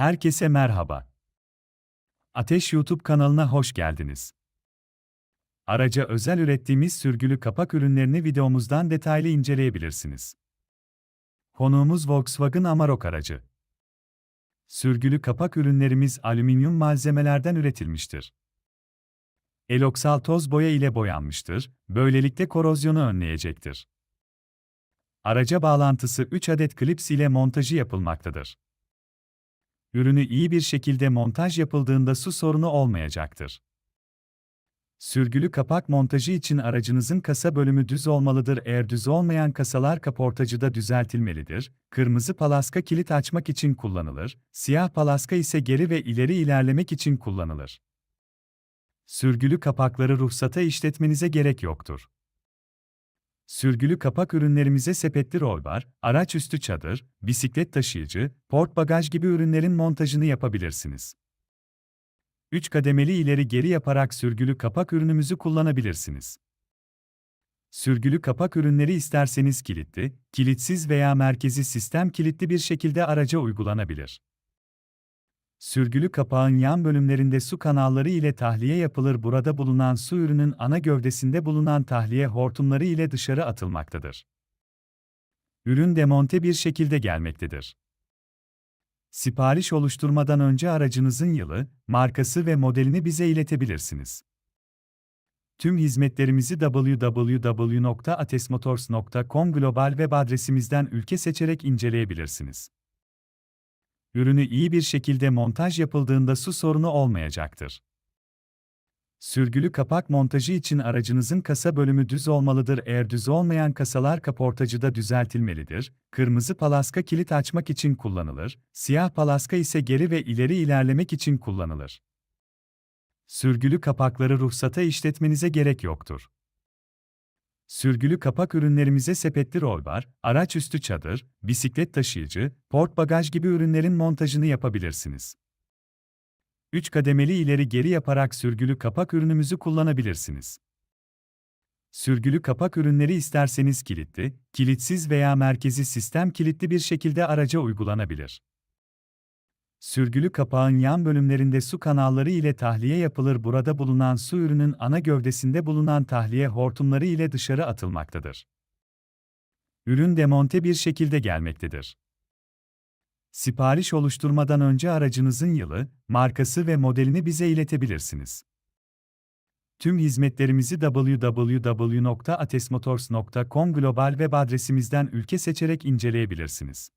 Herkese merhaba. Ateş YouTube kanalına hoş geldiniz. Araca özel ürettiğimiz sürgülü kapak ürünlerini videomuzdan detaylı inceleyebilirsiniz. Konuğumuz Volkswagen Amarok aracı. Sürgülü kapak ürünlerimiz alüminyum malzemelerden üretilmiştir. Eloksal toz boya ile boyanmıştır, böylelikle korozyonu önleyecektir. Araca bağlantısı 3 adet klips ile montajı yapılmaktadır. Ürünü iyi bir şekilde montaj yapıldığında su sorunu olmayacaktır. Sürgülü kapak montajı için aracınızın kasa bölümü düz olmalıdır. Eğer düz olmayan kasalar kaportacıda düzeltilmelidir. Kırmızı palaska kilit açmak için kullanılır. Siyah palaska ise geri ve ileri ilerlemek için kullanılır. Sürgülü kapakları ruhsata işletmenize gerek yoktur. Sürgülü kapak ürünlerimize sepetli rol var, araç üstü çadır, bisiklet taşıyıcı, port bagaj gibi ürünlerin montajını yapabilirsiniz. 3 kademeli ileri geri yaparak sürgülü kapak ürünümüzü kullanabilirsiniz. Sürgülü kapak ürünleri isterseniz kilitli, kilitsiz veya merkezi sistem kilitli bir şekilde araca uygulanabilir. Sürgülü kapağın yan bölümlerinde su kanalları ile tahliye yapılır. Burada bulunan su ürünün ana gövdesinde bulunan tahliye hortumları ile dışarı atılmaktadır. Ürün demonte bir şekilde gelmektedir. Sipariş oluşturmadan önce aracınızın yılı, markası ve modelini bize iletebilirsiniz. Tüm hizmetlerimizi www.atesmotors.com global web adresimizden ülke seçerek inceleyebilirsiniz. Ürünü iyi bir şekilde montaj yapıldığında su sorunu olmayacaktır. Sürgülü kapak montajı için aracınızın kasa bölümü düz olmalıdır. Eğer düz olmayan kasalar kaportacıda düzeltilmelidir. Kırmızı palaska kilit açmak için kullanılır. Siyah palaska ise geri ve ileri ilerlemek için kullanılır. Sürgülü kapakları ruhsata işletmenize gerek yoktur. Sürgülü kapak ürünlerimize sepetli rol var, araç üstü çadır, bisiklet taşıyıcı, port bagaj gibi ürünlerin montajını yapabilirsiniz. 3 kademeli ileri geri yaparak sürgülü kapak ürünümüzü kullanabilirsiniz. Sürgülü kapak ürünleri isterseniz kilitli, kilitsiz veya merkezi sistem kilitli bir şekilde araca uygulanabilir. Sürgülü kapağın yan bölümlerinde su kanalları ile tahliye yapılır. Burada bulunan su ürünün ana gövdesinde bulunan tahliye hortumları ile dışarı atılmaktadır. Ürün demonte bir şekilde gelmektedir. Sipariş oluşturmadan önce aracınızın yılı, markası ve modelini bize iletebilirsiniz. Tüm hizmetlerimizi www.atesmotors.com global web adresimizden ülke seçerek inceleyebilirsiniz.